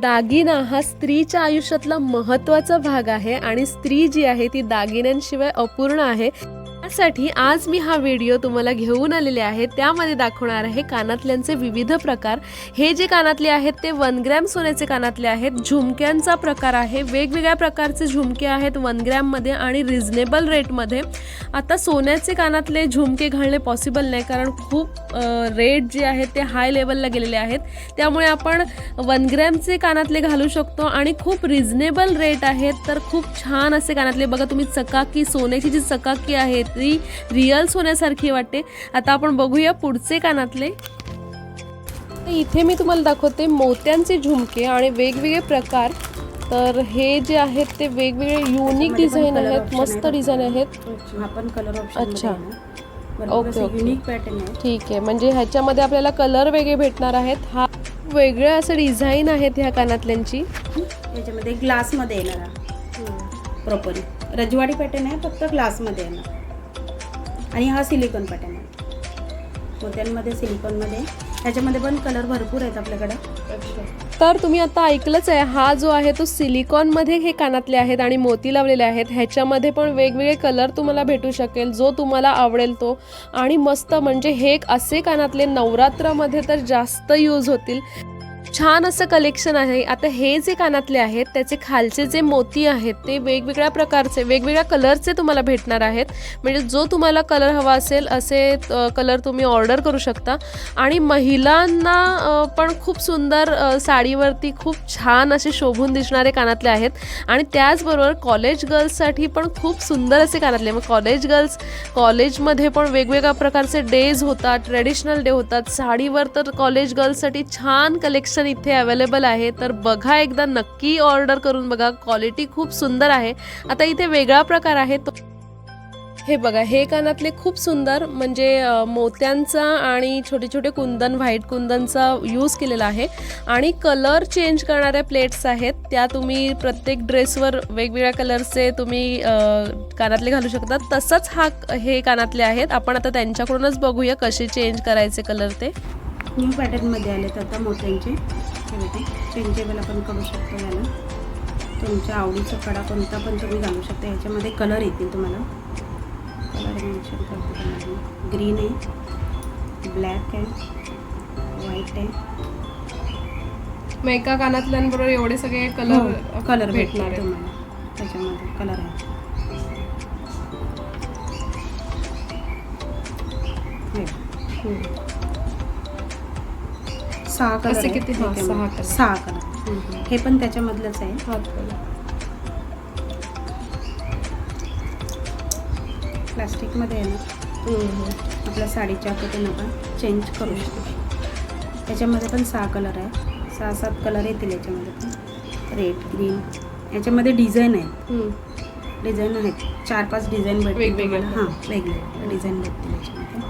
दागिना हा स्त्रीच्या आयुष्यातला महत्त्वाचा भाग आहे आणि स्त्री जी आहे ती दागिन्यांशिवाय अपूर्ण आहे. त्यासाठी आज मी हा व्हिडिओ तुम्हाला घेऊन आलेले आहे त्यामध्ये दाखवणार आहे कानातल्यांचे विविध प्रकार. हे जे कानातले आहेत ते वन ग्रॅम सोन्याचे कानातले आहेत. झुमक्यांचा प्रकार आहे. वेगवेगळ्या प्रकारचे झुमके आहेत वन ग्रॅममध्ये आणि रिझनेबल रेटमध्ये आता सोन्याचे कानातले झुमके घालणे पॉसिबल नाही कारण खूप रेट जे आहेत ते हाय लेवलला गेलेले आहेत. त्यामुळे आपण वन ग्रॅमचे कानातले घालू शकतो आणि खूप रिझनेबल रेट आहेत. तर खूप छान असे कानातले. बघा तुम्ही चकाकी सोन्याची जी चकाकी आहेत ती रिअल सोन्यासारखी वाटते. आता आपण बघूया पुढचे कानातले. इथे मी तुम्हाला दाखवते मोत्यांचे झुमके आणि वेगवेगळे प्रकार. तर हे जे आहेत ते वेगवेगळे युनिक डिझाईन आहेत मस्त. डिझाईन आहेत. कलर अच्छा. Okay okay. युनिक पॅटर्न ठीक आहे म्हणजे ह्याच्यामध्ये आपल्याला कलर वेगळे भेटणार आहेत. हा वेगळे असं डिझाईन आहेत ह्या कानातल्यांची. याच्यामध्ये ग्लासमध्ये येणार प्रॉपरली रजवाडी पॅटर्न आहे फक्त ग्लासमध्ये येणार. आणि हा सिलिकॉन पॅटर्न आहे. मोत्यांमध्ये सिलिकॉनमध्ये ह्याच्यामध्ये पण कलर भरपूर आहेत आपल्याकडं. तर तुम्ही आता ऐकलंच आहे हा जो आहे तो सिलिकॉनमध्ये हे कानातले आहेत आणि मोती लावलेले आहेत. ह्याच्यामध्ये पण वेगवेगळे कलर तुम्हाला भेटू शकेल जो तुम्हाला आवडेल तो. आणि मस्त म्हणजे हे एक असे कानातले नवरात्रामध्ये तर जास्त यूज होतील. छान असं कलेक्शन आहे. आता हे जे कानातले आहेत त्याचे खालचे जे मोती आहेत ते वेगवेगळ्या प्रकारचे वेगवेगळ्या कलरचे तुम्हाला भेटणार आहेत. म्हणजे जो तुम्हाला कलर हवा असेल असे कलर तुम्ही ऑर्डर करू शकता. आणि महिलांना पण खूप सुंदर साडीवरती खूप छान असे शोभून दिसणारे कानातले आहेत. आणि त्याचबरोबर कॉलेज गर्ल्ससाठी पण खूप सुंदर असे कानातले मग कॉलेज गर्ल्स कॉलेजमध्ये पण वेगवेगळ्या प्रकारचे डेज होतात ट्रेडिशनल डे होतात. साडीवर तर कॉलेज गर्ल्ससाठी छान कलेक्शन इथे अवेलेबल आहे. तर बघा एकदा नक्की ऑर्डर करून बघा. क्वालिटी खूप सुंदर आहे. आता इथे वेगळा प्रकार आहे. तो हे बघा हे कानातले खूप सुंदर म्हणजे मोत्यांचा आणि छोटे छोटे कुंदन व्हाईट कुंदनचा यूज केलेला आहे. आणि कलर चेंज करणाऱ्या प्लेट्स आहेत. त्या तुम्ही प्रत्येक ड्रेसवर वेगवेगळ्या कलरचे तुम्ही कानातले घालू शकता. तसंच हा हे कानातले आहेत. आपण आता त्यांच्याकडूनच बघूया कसे चेंज करायचे कलर ते. न्यू पॅटर्नमध्ये आलेत आता मोत्यांचे. चेंजेबल आपण करू शकतो याला. तुमच्या आवडीचा कडा कोणता पण तुम्ही घालू शकता. याच्यामध्ये कलर येतील तुम्हाला. कलर मेन्शन करते तुम्हाला. ग्रीन आहे. ब्लॅक आहे. व्हाईट आहे. मग एका कानातल्यांबरोबर एवढे सगळे कलर कलर भेटणार. तुम्हाला. त्याच्यामध्ये कलर आहे. हे. सहा कलर असे किती? हा. सहा color. सहा कलर. हे पण त्याच्यामधलंच आहे. प्लास्टिकमध्ये आहे ना? आपल्या साडीच्या पद्धतीनं आपण चेंज करू शकतो. त्याच्यामध्ये पण सहा कलर आहे. सहा सात कलर येतील याच्यामध्ये पण. रेड ग्रीन याच्यामध्ये डिझाईन आहेत. डिझाईन आहेत. चार पाच डिझाईन भेटतील. तुम्हाला. हां वेगवेगळे डिझाईन भेटतील याच्यामध्ये.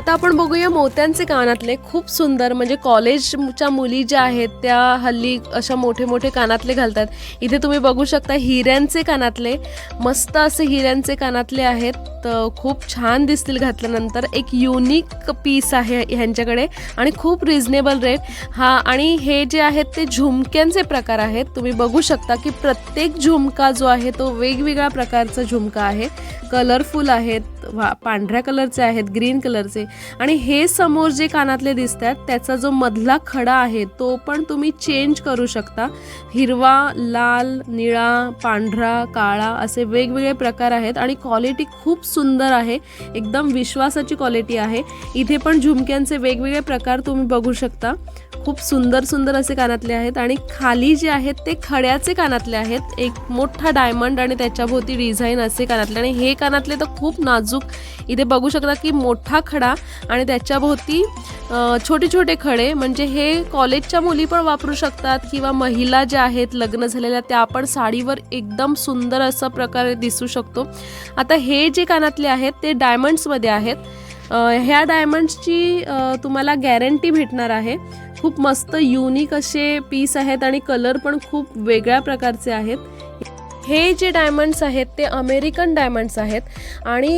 आता आपण बघूया मोत्यांचे कानातले खूप सुंदर म्हणजे कॉलेजच्या मुली ज्या आहेत त्या हल्ली अशा मोठे मोठे कानातले घालतात. इथे तुम्ही बघू शकता हिऱ्यांचे कानातले मस्त असे हिऱ्यांचे कानातले आहेत. तर खूप छान दिसतील घातल्यानंतर. एक युनिक पीस आहे ह्यांच्याकडे आणि खूप रिझनेबल रेट हा आणि हे जे आहेत ते झुमक्यांचे प्रकार आहेत. तुम्ही बघू शकता की प्रत्येक झुमका जो आहे तो वेगवेगळ्या प्रकारचा झुमका आहे. कलरफुल आहेत वा- पांढऱ्या कलरचे आहेत ग्रीन कलरचे. आणि हे समोर जे कानातले दिसत आहेत त्याचा जो मधला खडा आहे तो पण तुम्ही चेंज करू शकता. हिरवा लाल निळा पांढरा काळा असे वेगवेगळे प्रकार आहेत आणि क्वालिटी खूप सुंदर आहे. एकदम विश्वासाची क्वालिटी आहे. इथे पण झुमक्यांचे वेगवेगळे प्रकार तुम्ही बघू शकता. खूप सुंदर सुंदर असे कानातले आहेत आणि खाली जे आहेत ते खड्याचे कानातले आहेत. एक मोठा डायमंड आणि त्याच्याभोवती डिझाईन असे कानातले आणि हे कानातले तर खूप नाजूक. इथे बघू शकता की मोठा खडा आणि त्याच्याभोवती छोटे छोटे खडे म्हणजे हे कॉलेजच्या मुली पण वापरू शकतात किंवा महिला ज्या आहेत लग्न झालेल्या त्या पण साडीवर एकदम सुंदर असा प्रकारे दिसू शकतो. आता हे जे कानातले आहेत ते डायमंड्समध्ये आहेत. ह्या डायमंड्सची तुम्हाला गॅरंटी भेटणार आहे. खूप मस्त युनिक असे पीस आहेत आणि कलर पण खूप वेगळ्या प्रकारचे आहेत. हे जे डायमंड्स आहेत ते अमेरिकन डायमंड्स आहेत. आणि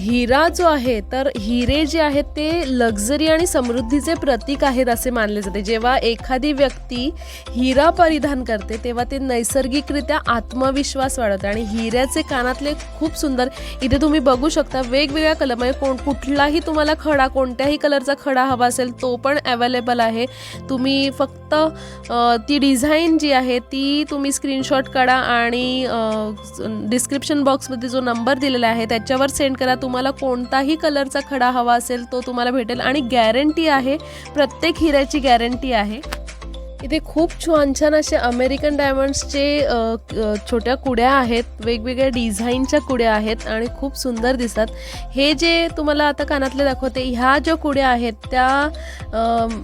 हिरा जो आहे तर हिरे जे आहेत ते लक्झरी आणि समृद्धीचे प्रतीक आहेत असे मानले जाते. जेव्हा एखादी व्यक्ती हिरा परिधान करते तेव्हा ते नैसर्गिकरित्या आत्मविश्वास वाढवते. आणि हिऱ्याचे कानातले खूप सुंदर इथे तुम्ही बघू शकता वेगवेगळ्या कलर म्हणजे कोण कुठलाही तुम्हाला खडा कोणत्याही कलरचा खडा हवा असेल तो पण अवेलेबल आहे. तुम्ही फक्त फक्त ती डिझाईन जी आहे ती तुम्ही स्क्रीनशॉट काढा आणि डिस्क्रिप्शन बॉक्समध्ये जो नंबर दिलेला आहे त्याच्यावर सेंड करा. तुम्हाला कोणताही कलरचा खडा हवा असेल तो तुम्हाला भेटेल आणि गॅरंटी आहे प्रत्येक हिऱ्याची गॅरंटी आहे. इथे खूप छान छान असे अमेरिकन डायमंड्सचे छोट्या कुड्या आहेत. वेगवेगळ्या डिझाईनच्या कुड्या आहेत आणि खूप सुंदर दिसतात. हे जे तुम्हाला आता कानातले दाखवते ह्या ज्या कुड्या आहेत त्या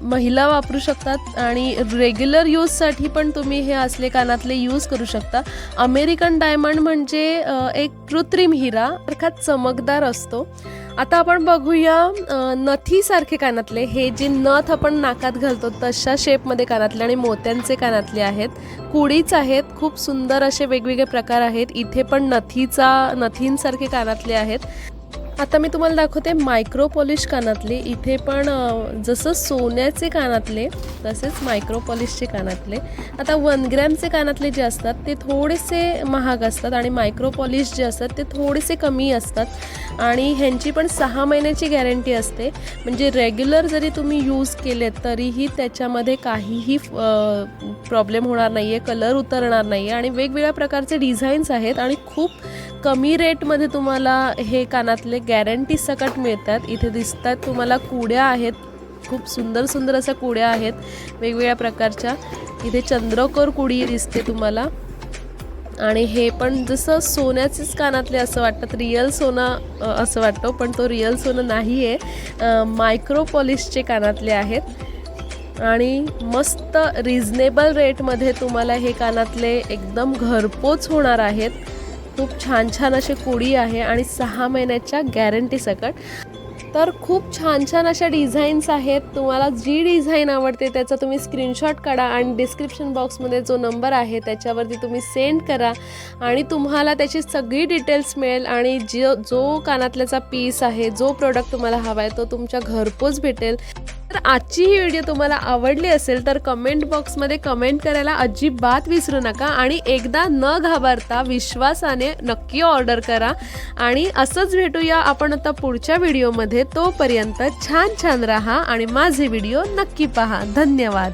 महिला वापरू शकतात आणि रेग्युलर यूजसाठी पण तुम्ही हे असले कानातले यूज करू शकता. अमेरिकन डायमंड म्हणजे एक कृत्रिम हिरा अर्थात चमकदार असतो. आता आपण बघूया नथीसारखे कानातले. हे जे नथ आपण नाकात घालतो तशा शेपमध्ये कानातले आणि मोत्यांचे कानातले आहेत. कुडीच आहेत खूप सुंदर असे वेगवेगळे प्रकार आहेत. इथे पण नथीचा नथींसारखे कानातले आहेत. आता मी तुम्हाला दाखवते मायक्रो पॉलिश कानातले. इथे पण जसं सोन्याचे कानातले तसेच मायक्रो पॉलिशचे कानातले. आता वन ग्रॅमचे कानातले जे असतात ते थोडेसे महाग असतात आणि मायक्रो पॉलिश जे असतात ते थोडेसे कमी असतात. आणि ह्यांची पण सहा महिन्याची गॅरंटी असते. म्हणजे रेग्युलर जरी तुम्ही यूज केले तरीही त्याच्यामध्ये काहीही प्रॉब्लेम होणार नाही आहे कलर उतरणार नाही आहे आणि वेगवेगळ्या प्रकारचे डिझाईन्स आहेत आणि खूप कमी रेटमध्ये तुम्हाला हे कानातले गॅरंटी सकट मिळतात. इथे दिसतात तुम्हाला कुड्या आहेत. खूप सुंदर सुंदर अशा कुड्या आहेत. वेगवेगळ्या प्रकारच्या. इथे चंद्रकोर कुडी दिसते तुम्हाला. आणि हे पण जसं सोन्याचेच कानातले असं वाटतात रिअल सोनं असं वाटतं पण तो रिअल सोनं नाही आहे मायक्रो पॉलिशचे कानातले आहेत. आणि मस्त रिझनेबल रेटमध्ये तुम्हाला हे कानातले एकदम घरपोच होणार आहेत. खूप छान छान असे कुडी आहे आणि सहा महिन्याच्या गॅरंटी सकट. तर खूप छान छान अशा डिझाईन्स आहेत. तुम्हाला जी डिझाईन आवडते त्याचा तुम्ही स्क्रीनशॉट काढा आणि डिस्क्रिप्शन बॉक्समध्ये जो नंबर आहे त्याच्यावरती तुम्ही सेंड करा आणि तुम्हाला त्याची सगळी डिटेल्स मिळेल आणि जो जो कानातल्याचा पीस आहे जो प्रोडक्ट तुम्हाला हवा आहे तो तुमच्या घरपोच भेटेल. तर आजची ही व्हिडिओ तुम्हाला आवडली असेल तर कमेंट बॉक्समध्ये कमेंट करायला अजिबात विसरू नका आणि एकदा न घाबरता विश्वासाने नक्की ऑर्डर करा. आणि असंच भेटूया आपण आता पुढच्या व्हिडिओमध्ये. तोपर्यंत छान छान राहा आणि माझे व्हिडिओ नक्की पहा. धन्यवाद.